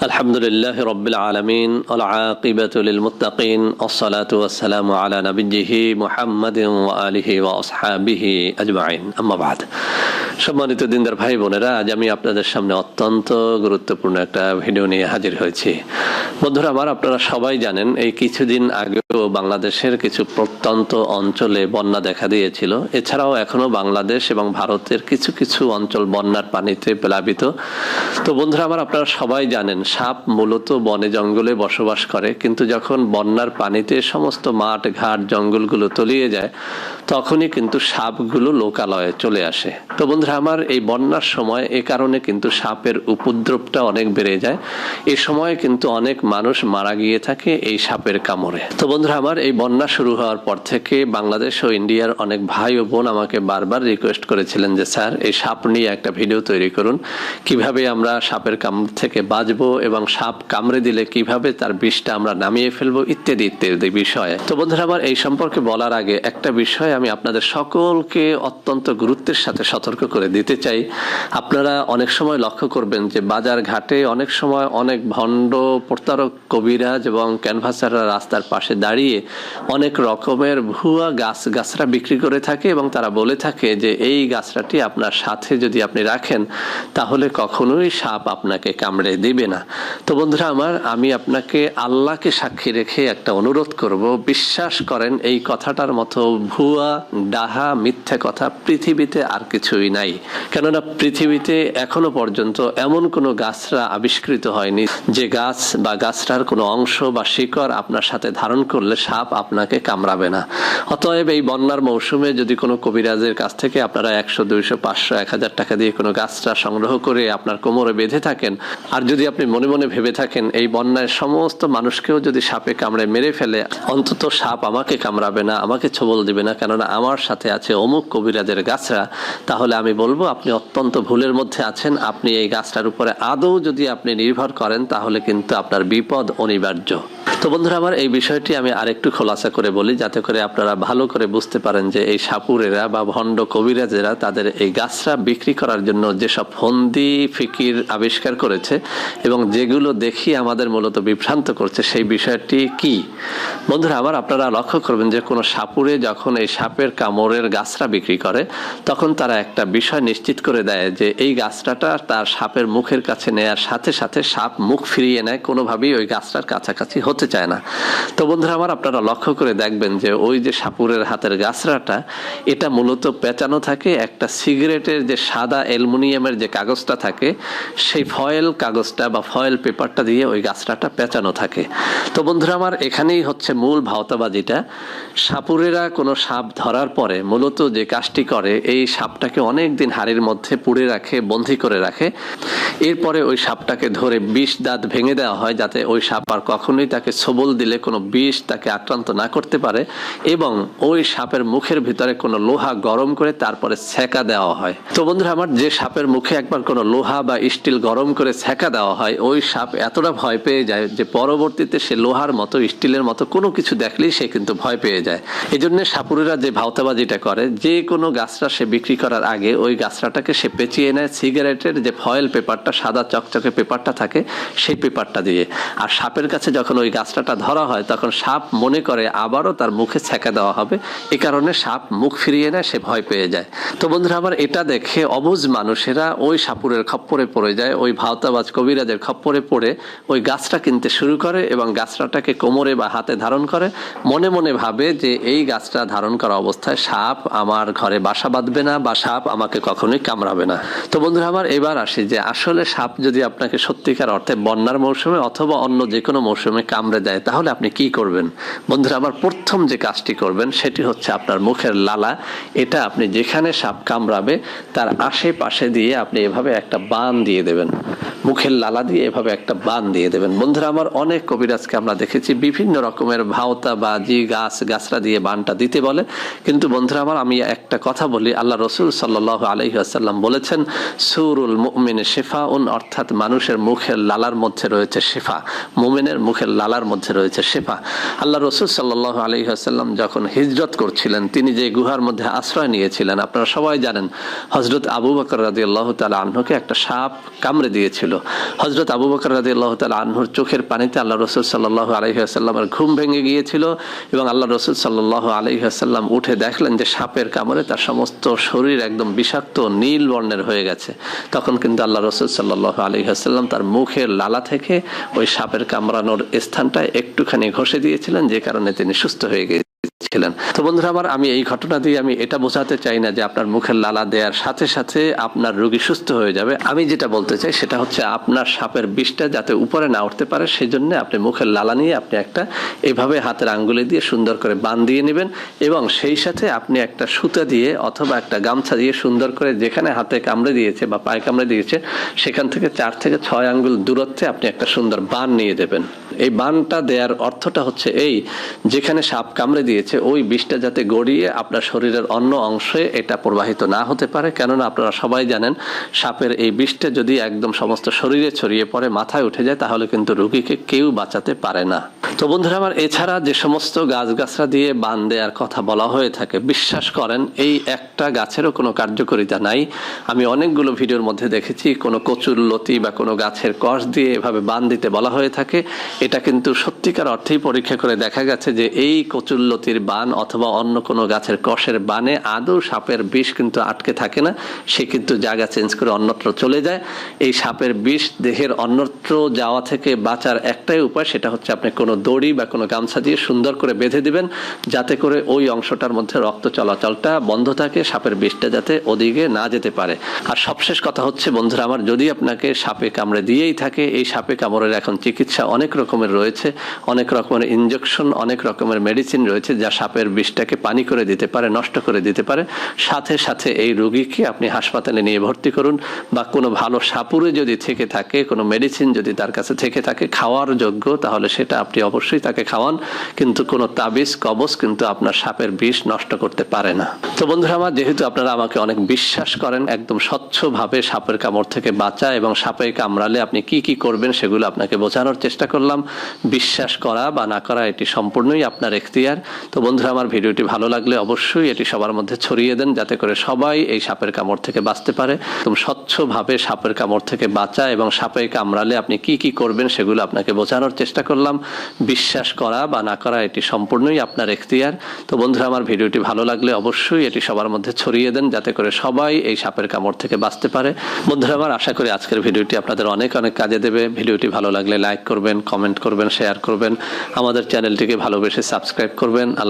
الحمد لله رب العالمين والعاقبة للمتقين الصلاة والسلام على نبيه محمد وآله وأصحابه أجمعين. أما بعد. সম্মানিত দিনদার ভাই বোনেরা, আজ আমি আপনাদের সামনে অত্যন্ত গুরুত্বপূর্ণ একটা ভিডিও নিয়ে হাজির হয়েছি। বন্ধুরা, আমার আপনারা সবাই জানেন, এই কিছুদিন আগেও বাংলাদেশের কিছু প্রত্যন্ত অঞ্চলে বন্যা দেখা দিয়েছিল। এছাড়াও এখনও বাংলাদেশ এবং ভারতের কিছু কিছু অঞ্চল বন্যার পানিতে প্লাবিত। তো বন্ধুরা, আমার আপনারা সবাই জানেন, সাপ মূলত বনে জঙ্গলে বসবাস করে, কিন্তু যখন বন্যার পানিতে সমস্ত মাঠ, ঘাট, জঙ্গলগুলো তলিয়ে যায়, তখনই কিন্তু সাপগুলো লোকালয়ে চলে আসে। তো বন্ধুরা আমার এই বন্যার সময় এ কারণে কিন্তু সাপের উপদ্রবটা অনেক বেড়ে যায়। এ সময় কিন্তু অনেক মানুষ মারা গিয়ে থাকে এই সাপের কামড়ে। তো বন্ধুরা, আমার এই বন্যা শুরু হওয়ার পর থেকে বাংলাদেশ ও ইন্ডিয়ার অনেক ভাই ও বোন আমাকে বারবার রিকোয়েস্ট করেছিলেন যে, স্যার, এই সাপ নিয়ে একটা ভিডিও তৈরি করুন। কীভাবে আমরা সাপের কামড় থেকে বাঁচবো এবং সাপ কামড়ে দিলে কীভাবে তার বিষটা আমরা নামিয়ে ফেলব? ইত্যাদি ইত্যাদি বিষয়ে। তো বন্ধুরা, আমার এই সম্পর্কে বলার আগে একটা বিষয় আমি আপনাদের সকলকে অত্যন্ত গুরুত্বের সাথে সতর্ক করে দিতে চাই, আপনারা অনেক সময় লক্ষ্য করবেন যে বাজার ঘাটে অনেক সময় অনেক ভণ্ড প্রতারক কবিরাজ এবং ক্যানভাসাররা রাস্তার পাশে দাঁড়িয়ে অনেক রকমের ভুয়া গাছ গাছরা বিক্রি করে থাকে এবং তারা বলে থাকে যে এই গাছরাটি আপনার সাথে যদি আপনি রাখেন, তাহলে কখনোই সাপ আপনাকে কামড়ে দিবে না। তো বন্ধুরা আমার, আমি আপনাকে আল্লাহকে সাক্ষী রেখে একটা অনুরোধ করব, বিশ্বাস করেন এই কথাটার মতো ভুয়া, ডাহা, মিথ্যা কথা পৃথিবীতে আর কিছুই নাই। কেননা পৃথিবীতে এখনও পর্যন্ত এমন কোনো গাছরা আবিষ্কৃত হয়নি যে গাছ বা গাছটার কোনো অংশ বা শিকড় আপনার সাথে ধারণ করলে সাপ আপনাকে কামড়াবে না। অতএব এই বন্যার মৌসুমে যদি কোনো কবিরাজের কাছ থেকে আপনারা একশো, দুইশো, পাঁচশো, এক হাজার টাকা দিয়ে কোনো গাছটা সংগ্রহ করে আপনার কোমরে বেঁধে থাকেন, আর যদি আপনি মনে মনে ভেবে থাকেন এই বন্যায় সমস্ত মানুষকেও যদি সাপে কামড়ে মেরে ফেলে, অন্তত সাপ আমাকে কামড়াবে না, আমাকে ছবল দিবে না, কেননা আমার সাথে আছে অমুক কবিরাজের গাছরা, তাহলে আমি বলব, আপনি অত্যন্ত ভুলের মধ্যে আছেন। আপনি এই গাছটার উপরে আদৌ যদি আপনি নির্ভর করেন, তাহলে কিন্তু আপনার বিপদ অনিবার্য। তো বন্ধুরা, আমার এই বিষয়টি আমি আরেকটু খোলাসা করে বলি, যাতে করে আপনারা ভালো করে বুঝতে পারেন যে এই সাপুরেরা বা ভণ্ড কবিরাজেরা তাদের এই গাছরা বিক্রি করার জন্য যেসব ফন্দি, ফিকির আবিষ্কার করেছে এবং যেগুলো দেখি আমাদের মূলত বিভ্রান্ত করছে, সেই বিষয়টি কি? বন্ধুরা, আমার আপনারা লক্ষ্য করবেন যে কোনো সাপুরে যখন এই সাপের কামড়ের গাছরা বিক্রি করে, তখন তারা একটা বিষয় নিশ্চিত করে দেয় যে এই গাছটাটা তার সাপের মুখের কাছে নেয়ার সাথে সাথে সাপ মুখ ফিরিয়ে নেয়, কোনোভাবেই ওই গাছটার কাছাকাছি হতে চায় না। তো বন্ধুরা আমার আপনারা লক্ষ্য করে দেখবেন যে ওই যে সাপুরের হাতের গাছরাটা, এটা মূলত পেঁচানো থাকে, একটা সিগারেটের যে সাদা অ্যালুমিনিয়ামের যে কাগজটা থাকে, সেই ফয়েল কাগজটা বা ফয়েল পেপারটা দিয়ে ওই গাছরাটা পেঁচানো থাকে। তো বন্ধুরা আমার এখানেই হচ্ছে মূল ভাওতাবাজিটা। সাপুরেরা কোনো সাপ ধরার পরে মূলত যে কাজটি করে, এই সাপটাকে অনেক দিন হাড়ির মধ্যে পুড়ে রাখে, বন্দি করে রাখে। এরপরে ওই সাপটাকে ধরে বিষ দাঁত ভেঙে দেওয়া হয়, যাতে ওই সাপ আর কখনোই তাকে সবল দিলে কোনো বিষ তাকে আক্রান্ত না করতে পারে এবং ওই সাপের মুখের ভিতরে কোনো লোহা গরম করে তারপরে ছ্যাঁকা দেওয়া হয়। তো বন্ধুরা, আমার যে সাপের মুখে একবার কোনো লোহা বা স্টিল গরম করে ছ্যাঁকা দেওয়া হয়, ওই সাপ এতটা ভয় পেয়ে যায় যে পরবর্তীতে সে লোহার মতো, স্টিলের মতো কোনো কিছু দেখলেই সে কিন্তু ভয় পেয়ে যায়। এই জন্য সাপুরেরা যে ভাওতাবাজিটা করে, যে কোনো গাছটা সে বিক্রি করার আগে ওই গাছটাকে সে পেঁচিয়ে নেয় সিগারেটের যে ফয়েল পেপারটা, সাদা চকচকে পেপারটা থাকে, সেই পেপারটা দিয়ে। আর সাপের কাছে যখন ওই গাছটাটা ধরা হয়, তখন সাপ মনে করে আবারও তার মুখে ছ্যাঁকা দেওয়া হবে। এ কারণে সাপ মুখ ফিরিয়ে নেয়, সে ভয় পেয়ে যায়। তো বন্ধুরা, আবার এটা দেখে অবুঝ মানুষেরা ওই সাপুরের খপ্পরে পড়ে যায়, ওই ভাওতাবাজ কবিরাজের খপ্পরে পড়ে ওই গাছটা কিনতে শুরু করে এবং গাছটাকে কোমরে বা হাতে ধারণ করে। মনে মনে ভাবে যে এই গাছটা ধারণ করা অবস্থায় সাপ আমার ঘরে বাসা বাঁধবে না বা সাপ আমাকে কখনোই কামড়াবে না। তো বন্ধুরা আমার এবার আসি যে আসলে সাপ যদি আপনাকে সত্যিকার অর্থে বন্যার মৌসুমে অথবা অন্য যে কোনো মৌসুমে কামড়ে দেয় তাহলে আপনি কি করবেন? বন্ধুরা আবার প্রথম যে কাজটি করবেন, সেটি হচ্ছে আপনার মুখের লালা। এটা আপনি যেখানে সাপ কামড়াবে, তার আশেপাশে দিয়ে আপনি এভাবে একটা বান দিয়ে দেবেন। মুখের লালা দিয়ে এভাবে একটা বান দিয়ে দেবেন। বন্ধুরা, আমার অনেক কবিরাজকে আমরা দেখেছি, বিভিন্ন রকমের ভাওতা, বাজি, গাছ গাছরা দিয়ে বানটা দিতে বলে। কিন্তু বন্ধুরা, আমার আমি একটা কথা বলি, আল্লাহ রসুল সাল্লাহ আলহি আসাল্লাম বলেছেন, সুরুল মুমিনে শেফা উন অর্থাৎ মানুষের মুখের লালার মধ্যে রয়েছে শেফা। মুমিনের মুখের লালার মধ্যে রয়েছে শেফা। আল্লাহ রসুল সাল্লাহ আলহি আসাল্লাম যখন হিজরত করছিলেন, তিনি যে গুহার মধ্যে আশ্রয় নিয়েছিলেন, আপনারা সবাই জানেন হজরত আবু বকর রাজি আল্লাহ তালা আহ্নকে একটা সাপ কামড়ে দিয়েছিল। হজরত আবু বকর রাজি আল্লাহ তালা আহ্নর চোখের পানিতে আল্লাহ রসুল সাল্লাহ আলহিহাসাল্লামের ঘুম ভেঙে গিয়েছিল এবং আল্লাহ রসুল সাল্লাহ আলহিহাসাল্লাম উঠে দেখলেন যে সাপের কামড়ে তার সমস্ত শরীর একদম বিষাক্ত, নীল বর্ণের হয়ে গেছে। তখন কিন্তু আল্লাহ রসুল সাল্লাহ আলহিহাসাল্লাম তার মুখের লালা থেকে ওই সাপের কামড়ানোর স্থানটা একটুখানি ঘষে দিয়েছিলেন যে কারণে তিনি সুস্থ হয়ে গিয়েছিলেন ছিলেন। তো বন্ধুরা আমার, আমি এই ঘটনা দিয়ে আমি এটা বোঝাতে চাই না যে আপনার মুখের লালা দেওয়ার সাথে সাথে আপনার রোগী সুস্থ হয়ে যাবে। আমি যেটা বলতে চাই সেটা হচ্ছে আপনার সাপের বিষটা যাতে উপরে না উঠতে পারে সেই জন্য আপনি মুখের লালা নিয়ে আপনি একটা এভাবে হাতের আঙ্গুলে দিয়ে সুন্দর করে বান দিয়ে নেবেন এবং সেই সাথে আপনি একটা সুতা দিয়ে অথবা একটা গামছা দিয়ে সুন্দর করে যেখানে হাতে কামড়ে দিয়েছে বা পায়ে কামড়ে দিয়েছে সেখান থেকে চার থেকে ছয় আঙ্গুল দূরত্বে আপনি একটা সুন্দর বান নিয়ে দেবেন। এই বানটা দেওয়ার অর্থটা হচ্ছে এই, যেখানে সাপ কামড়ে দিয়েছে ওই বিষটা যাতে গড়িয়ে আপনার শরীরের অন্য অংশে এটা প্রবাহিত না হতে পারে। কেননা আপনারা সবাই জানেন, সাপের এই বিষটা যদি একদম সমস্ত শরীরে ছড়িয়ে পড়ে, মাথায় উঠে যায়, তাহলে কিন্তু রুগীকে কেউ বাঁচাতে পারে না। তো বন্ধুরা আমার, এছাড়া যে সমস্ত গাছগাছরা দিয়ে বান দেওয়ার কথা বলা হয়ে থাকে, বিশ্বাস করেন, এই একটা গাছেরও কোনো কার্যকারিতা নাই। আমি অনেকগুলো ভিডিওর মধ্যে দেখেছি, কোনো কচুর লতি বা কোনো গাছের কষ দিয়ে এভাবে বান দিতে বলা হয়ে থাকে। এটা কিন্তু সত্যিকার অর্থেই পরীক্ষা করে দেখা গেছে যে, এই কচুল্লতির বান অথবা অন্য কোনো গাছের কষের বানে আদৌ সাপের বিষ কিন্তু আটকে থাকে না, সে কিন্তু জায়গা চেঞ্জ করে অন্যত্র চলে যায়। এই সাপের বিষ দেহের অন্যত্র যাওয়া থেকে বাঁচার একটাই উপায়, সেটা হচ্ছে আপনি কোনো দড়ি বা কোনো গামছা দিয়ে সুন্দর করে বেঁধে দিবেন, যাতে করে ওই অংশটার মধ্যে রক্ত চলাচলটা বন্ধ থাকে, সাপের বিষটা যাতে ওদিকে না যেতে পারে। আর সবশেষ কথা হচ্ছে, বন্ধুরা আমার, যদি আপনাকে সাপে কামড়ে দিয়েই থাকে, এই সাপে কামড়ের এখন চিকিৎসা অনেক রকমের রয়েছে, অনেক রকমের ইনজেকশন অনেক রকমের মেডিসিন রয়েছে, যা সাপের বিষটাকে পানি করে দিতে পারে, নষ্ট করে দিতে পারে। সাথে সাথে এই রোগীকে আপনি হাসপাতালে নিয়ে ভর্তি করুন বা কোনো ভালো সাপুরে যদি থেকে থাকে, কোনো মেডিসিন যদি তার কাছে থেকে থাকে, খাওয়ার যোগ্য, তাহলে সেটা আপনি অবশ্যই তাকে খাওয়ান। কিন্তু কোনো তাবিজ, কবজ কিন্তু আপনার সাপের বিষ নষ্ট করতে পারে না। তো বন্ধুরা আমার, যেহেতু আপনারা আমাকে অনেক বিশ্বাস করেন, একদম স্বচ্ছভাবে সাপের কামড় থেকে বাঁচা এবং সাপে কামড়ালে আপনি কি কি করবেন সেগুলো আপনাকে বোঝানোর চেষ্টা করলাম। বিশ্বাস করা বা না করা এটি সম্পূর্ণই আপনার এখতিয়ার। তো বন্ধুরা, আমার ভিডিওটি ভালো লাগলে অবশ্যই এটি সবার মধ্যে ছড়িয়ে দেন, যাতে করে সবাই এই সাপের কামড় থেকে বাঁচতে পারে। তুমি স্বচ্ছভাবে সাপের কামড় থেকে বাঁচা এবং সাপে কামড়ালে আপনি কি কি করবেন সেগুলো আপনাকে বোঝানোর চেষ্টা করলাম। বিশ্বাস করা বা না করা, এটি সম্পূর্ণই আপনার এখতিয়ার। তো বন্ধুরা, আমার ভিডিওটি ভালো লাগলে অবশ্যই এটি সবার মধ্যে ছড়িয়ে দেন, যাতে করে সবাই এই সাপের কামড় থেকে বাঁচতে পারে। বন্ধুরা, আমার আশা করি আজকের ভিডিওটি আপনাদের অনেক অনেক কাজে দেবে। ভিডিওটি ভালো লাগলে লাইক করবেন, কমেন্ট করবেন, শেয়ার করবেন। আমাদের চ্যানেলটিকে ভালোবেসে সাবস্ক্রাইব করবেন। আল্লাহ